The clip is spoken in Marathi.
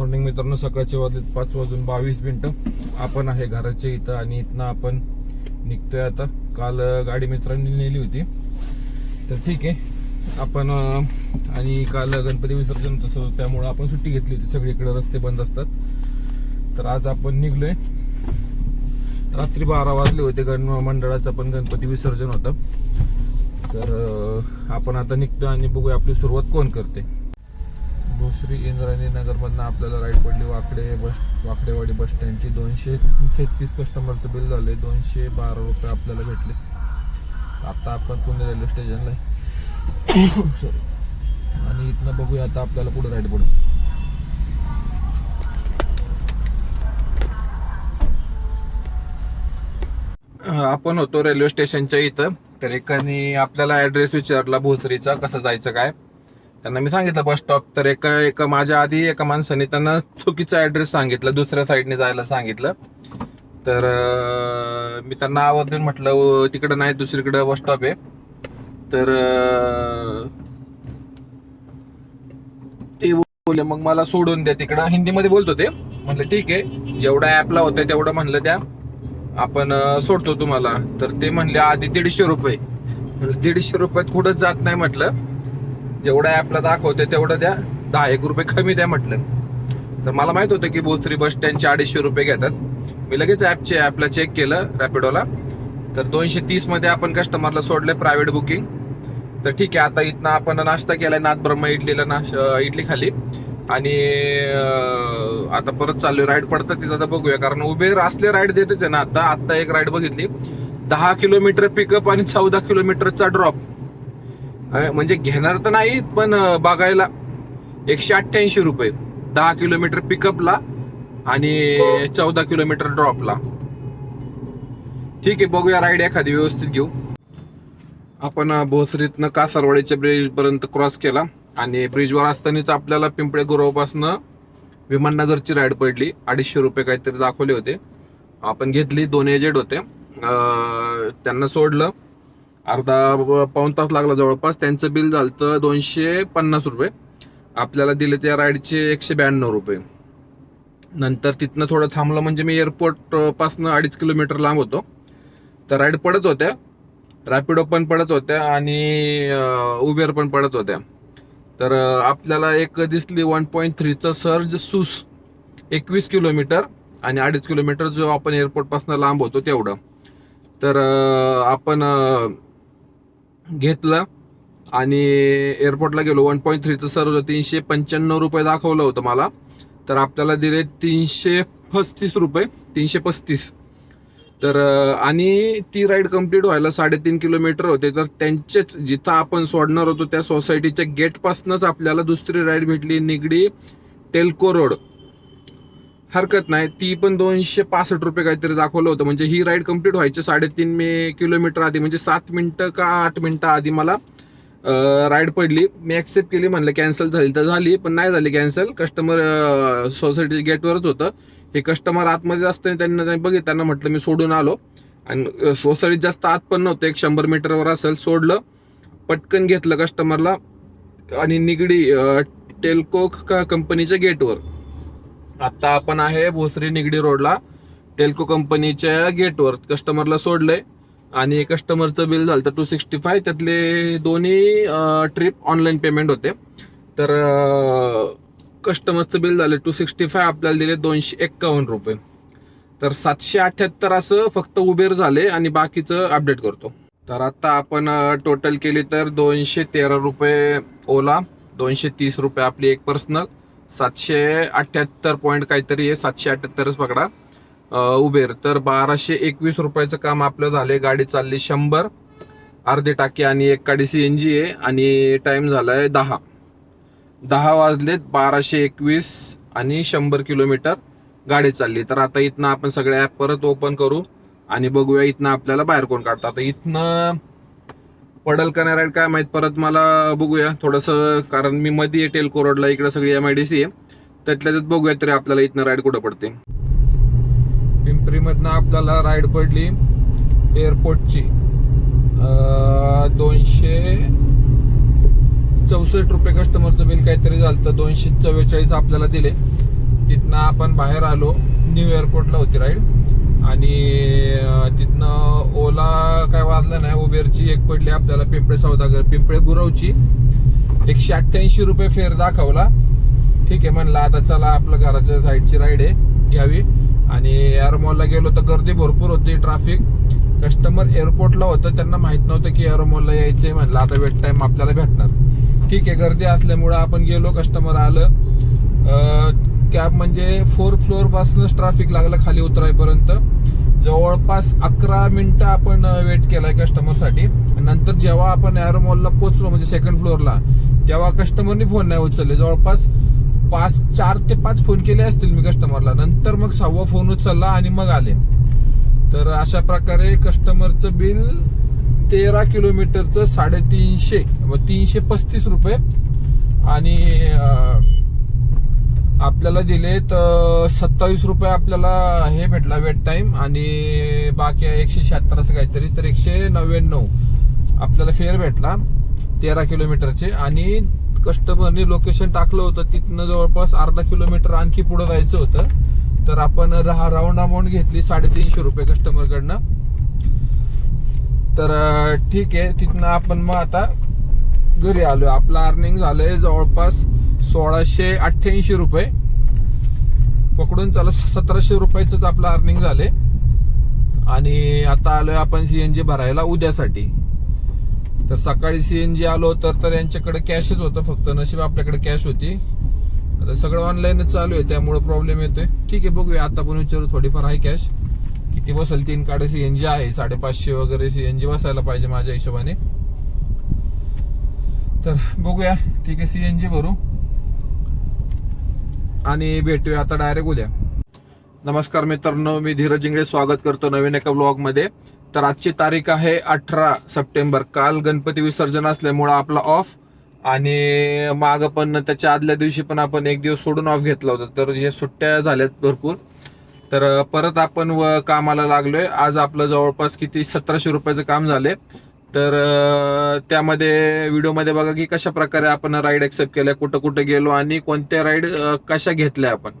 मॉर्निंग मित्रांनो सकाळचे वाजले पाच वाजून बावीस मिनटं. आपण आहे घराच्या इथं आणि इथनं आपण निघतोय आता. काल गाडी मित्रांनी नेली होती. तर ठीक आहे. आपण आणि काल गणपती विसर्जन तसं त्यामुळं आपण सुट्टी घेतली होती. सगळीकडे रस्ते बंद असतात. तर आज आपण निघलोय. रात्री बारा वाजले होते गण मंडळाचं पण गणपती विसर्जन होतं. तर आपण आता निघतोय आणि बघूया आपली सुरुवात कोण करते. भोसरी इंद्रायणी नगरमधनं आपल्याला राईट पडली वाकडे बस वाकडेवाडी बस स्टँडची. दोनशे तेहतीस कस्टमरचं बिल झाले दोनशे बारा रुपये आपल्याला भेटले. आत्ता आपण पुणे रेल्वे स्टेशनला सॉरी आणि इथनं बघूया आता आपल्याला पुढे राईट पडू. आपण होतो रेल्वे स्टेशनच्या इथं. तर एकाने आपल्याला ऍड्रेस विचारला भोसरीचा कसं जायचं काय. त्यांना मी सांगितलं बस स्टॉप तर एका एका माझ्या आधी एका माणसाने त्यांना चुकीचा ऍड्रेस सांगितलं दुसऱ्या साईडने जायला सांगितलं. तर मी त्यांना आवर्जून म्हटलं तिकडं नाही दुसरीकडे बस स्टॉप आहे. तर ते बोलले मग मला सोडून द्या तिकडं. हिंदीमध्ये बोलतो ते. म्हटलं ठीक आहे. जेवढा ऍपला होतं तेवढं म्हणलं द्या आपण सोडतो तुम्हाला. तर ते म्हणले आधी दीडशे रुपये. म्हणलं, दीडशे रुपयात कुठंच जात नाही म्हटलं. जेवढं ऍपला दाखवते तेवढं द्या. दहा एक रुपये कमी द्या म्हटलं. तर मला माहीत होतं की भोसरी बस स्टँडचे अडीचशे रुपये घेतात. मी लगेच ऍपचे ऍपला चेक केलं रॅपिडोला तर दोनशे तीसमध्ये आपण कस्टमरला सोडले प्रायव्हेट बुकिंग तर ठीक आहे आता इथनं आपण नाश्ता केलाय नाथ ब्रह्म इडलीला नाश इडली खाली आणि आता परत चाललोय राईड पडतं तिथं आता बघूया. कारण उबेर असले राईड देत होते ना. आता आता एक राईड बघितली. दहा किलोमीटर पिकअप आणि चौदा किलोमीटरचा ड्रॉप म्हणजे घेणार तर नाही पण बघायला. एकशे अठ्ठ्याऐंशी रुपये. दहा किलोमीटर पिकअपला आणि चौदा किलोमीटर ड्रॉपला ठीक आहे बघूया राईड एखादी व्यवस्थित घेऊ. आपण भोसरीतनं कासारवाडीच्या ब्रिज पर्यंत क्रॉस केला आणि ब्रिजवर असतानाच आपल्याला पिंपळे गुरवपासनं विमाननगरची राईड पडली. अडीचशे रुपये काहीतरी दाखवले होते. आपण घेतली दोन एजंट होते. त्यांना सोडलं. अर्धा पाऊन पाऊण तास लागला जवळपास. त्यांचं बिल झालं दोनशे पन्नास रुपये. आपल्याला दिले त्या राईडचे एकशे ब्याण्णव रुपये. नंतर तिथनं थोडं थांबलं म्हणजे मी एअरपोर्ट पासनं अडीच किलोमीटर लांब होतो. तर राईड पडत होत्या. रॅपिडो पण पडत होत्या आणि उबेर पण पडत होत्या. तर आपल्याला एक दिसली वन पॉईंट थ्रीचा सर्ज सूस. एकवीस किलोमीटर आणि अडीच किलोमीटर जो आपण एअरपोर्टपासून लांब होतो तेवढं. तर आपण घेतलं आणि एअरपोर्टला गेलो. वन पॉईंट थ्रीचं सर्व तीनशे पंच्याण्णव रुपये दाखवलं होतं मला. तर आपल्याला दिले तीनशे पस्तीस रुपये. तीनशे पस्तीस. तर आणि ती राईड कंप्लीट व्हायला साडेतीन किलोमीटर होते. तर त्यांचेच जिथं आपण सोडणार होतो त्या सोसायटीच्या गेटपासूनच आपल्याला दुसरी राईड भेटली. निगडी टेल्को रोड हरकत नाही. ती पण दोनशे पासष्ट रुपये काहीतरी दाखवलं होतं. म्हणजे ही राईड कंप्लीट व्हायची साडेतीन मे किलोमीटर आधी. म्हणजे सात मिनिटं का आठ मिनिटं आधी मला राईड पडली. मी ऍक्सेप्ट केली म्हणलं कॅन्सल झाली तर झाली पण नाही झाली कॅन्सल कस्टमर सोसायटी गेटवरच होतं. हे कस्टमर आतमध्ये असताना त्यांना त्यांनी बघितलं त्यांना म्हटलं मी सोडून आलो. आणि सोसायटीत जास्त आत पण नव्हतं. एक शंभर मीटरवर असेल सोडलं. पटकन घेतलं कस्टमरला आणि निगडी अं, टेल्को कंपनीच्या गेटवर आता आपण आहे भोसरी निगडी रोडला. टेल्को कंपनीच्या गेटवर कस्टमरला सोडलंय. आणि कस्टमरचं बिल झालं तर टू सिक्स्टी फाय त्यातले दोन्ही ट्रिप ऑनलाईन पेमेंट होते. तर कस्टमरचं बिल झालं टू सिक्स्टी फाय आपल्याला दिले दोनशे एक्कावन्न रुपये. तर सातशे अठ्याहत्तर असं फक्त उबेर झाले आणि बाकीचं अपडेट करतो. तर आता आपण टोटल केली तर दोनशे तेरा रुपये ओला दोनशे तीस रुपये आपली एक पर्सनल सातशे अठ्ठ्याहत्तर पॉईंट काहीतरी आहे. सातशे अठ्ठ्याहत्तरच पकडा. उबेर तर बाराशे एकवीस रुपयाचं काम आपलं झालंय. गाडी चालली शंभर. अर्धी टाकी आणि एक काडी सी एन जी आहे. आणि टाइम झालाय दहा. दहा वाजलेत. बाराशे एकवीस आणि शंभर किलोमीटर गाडी चालली. तर आता इथनं आपण सगळे ॲप परत ओपन करू. आणि बघूया इथनं आपल्याला बाहेर कोण काढतं. आता इथनं पडल का नाही राईड काय माहीत परत मला बघूया थोडस कारण मी मध्ये टेल्को रोडला इकडे सगळी एम आय डी सी आहे. त्यातल्या त्यात बघूया तरी आपल्याला इथनं राईड कुठं पडते. पिंपरीमधनं आपल्याला राईड पडली एअरपोर्टची दोनशे चौसष्ट रुपये कस्टमरचं बिल काहीतरी झालं तर दोनशे चव्वेचाळीस आपल्याला दिले. तिथनं आपण बाहेर आलो न्यू एअरपोर्टला होती राईड आणि तिथनं ओला काय वाजलं नाही उबेरची एक पडली आपल्याला पिंपळे सौदागर पिंपळे गुरवची. एकशे अठ्ठ्याऐंशी रुपये फेर दाखवला. ठीक आहे म्हणलं आता चला आपलं घराच्या साईडची राईड आहे घ्यावी. आणि एअरमॉलला गेलो तर गर्दी भरपूर होती ट्रॅफिक कस्टमर एअरपोर्टला होतं त्यांना माहीत नव्हतं की एअरमॉलला यायचंय म्हणलं आता वेट टाइम आपल्याला भेटणार. ठीक आहे गर्दी असल्यामुळे आपण गेलो कस्टमर आलं. कॅब म्हणजे फोर फ्लोअर पासूनच ट्रॅफिक लागलं खाली उतरायपर्यंत. जवळपास अकरा मिनिटं आपण वेट केलाय कस्टमरसाठी नंतर जेव्हा आपण एअरमॉलला पोहोचलो म्हणजे सेकंड फ्लोअरला तेव्हा कस्टमरनी फोन नाही उचलले. जवळपास पाच चार ते पाच फोन केले असतील मी कस्टमरला नंतर मग सहावा फोन उचलला आणि मग आले. तर अशा प्रकारे कस्टमरचं बिल तेरा किलोमीटरचं साडेतीनशे तीनशे पस्तीस रुपये. आणि आपल्याला दिले तर सत्तावीस रुपये आपल्याला हे भेटला वेट टाइम आणि बाकी एकशे शहात्तर असं काहीतरी तर एकशे नव्याण्णव आपल्याला फेअर भेटला तेरा किलोमीटरचे. आणि कस्टमरनी लोकेशन टाकलं होतं तिथनं जवळपास अर्धा किलोमीटर आणखी पुढे जायचं होतं. तर आपण राऊंड अमाऊंट घेतली साडेतीनशे रुपये कस्टमरकडनं तर ठीक आहे तिथनं आपण मग आता घरी आलो आपलं अर्निंग झालंय जवळपास सोळाशे अठ्ठ्याऐंशी रुपये. पकडून चला सतराशे रुपयाच आपलं अर्निंग झाले. आणि आता आलोय आपण सीएनजी भरायला उद्यासाठी. तर सकाळी सीएनजी आलो तर तर यांच्याकडे कॅशच होतं फक्त. नशीब आपल्याकडे कॅश होती. आता सगळं ऑनलाईनच चालू आहे त्यामुळे प्रॉब्लेम येतोय. ठीक आहे बघूया. आता पण विचारू थोडीफार आहे कॅश किती बसेल तीन काडे सीएनजी आहे. साडेपाचशे वगैरे सीएनजी बसायला पाहिजे माझ्या हिशोबाने. तर बघूया. ठीक आहे सीएनजी भरू. आणि भेटूया आता डायरेक्ट उद्या. नमस्कार मित्रांनो मी धीरज जिंगळे स्वागत करतो नवीन एका ब्लॉगमध्ये तर आजची तारीख आहे अठरा सप्टेंबर. काल गणपती विसर्जन असल्यामुळं आपला ऑफ आणि माग पण त्याच्या आदल्या दिवशी पण आपण एक दिवस सोडून ऑफ घेतला होता. तर हे सुट्ट्या झाल्यात भरपूर. तर परत आपण व कामाला लागलोय. आज आपलं जवळपास किती? सतराशे रुपयाचं काम झाले तर त्यामध्ये व्हिडिओमध्ये बघा की कशा प्रकारे आपण राईड एक्सेप्ट केल्या कुठं कुठं गेलो आणि कोणत्या राईड कशा घेतल्या आपण.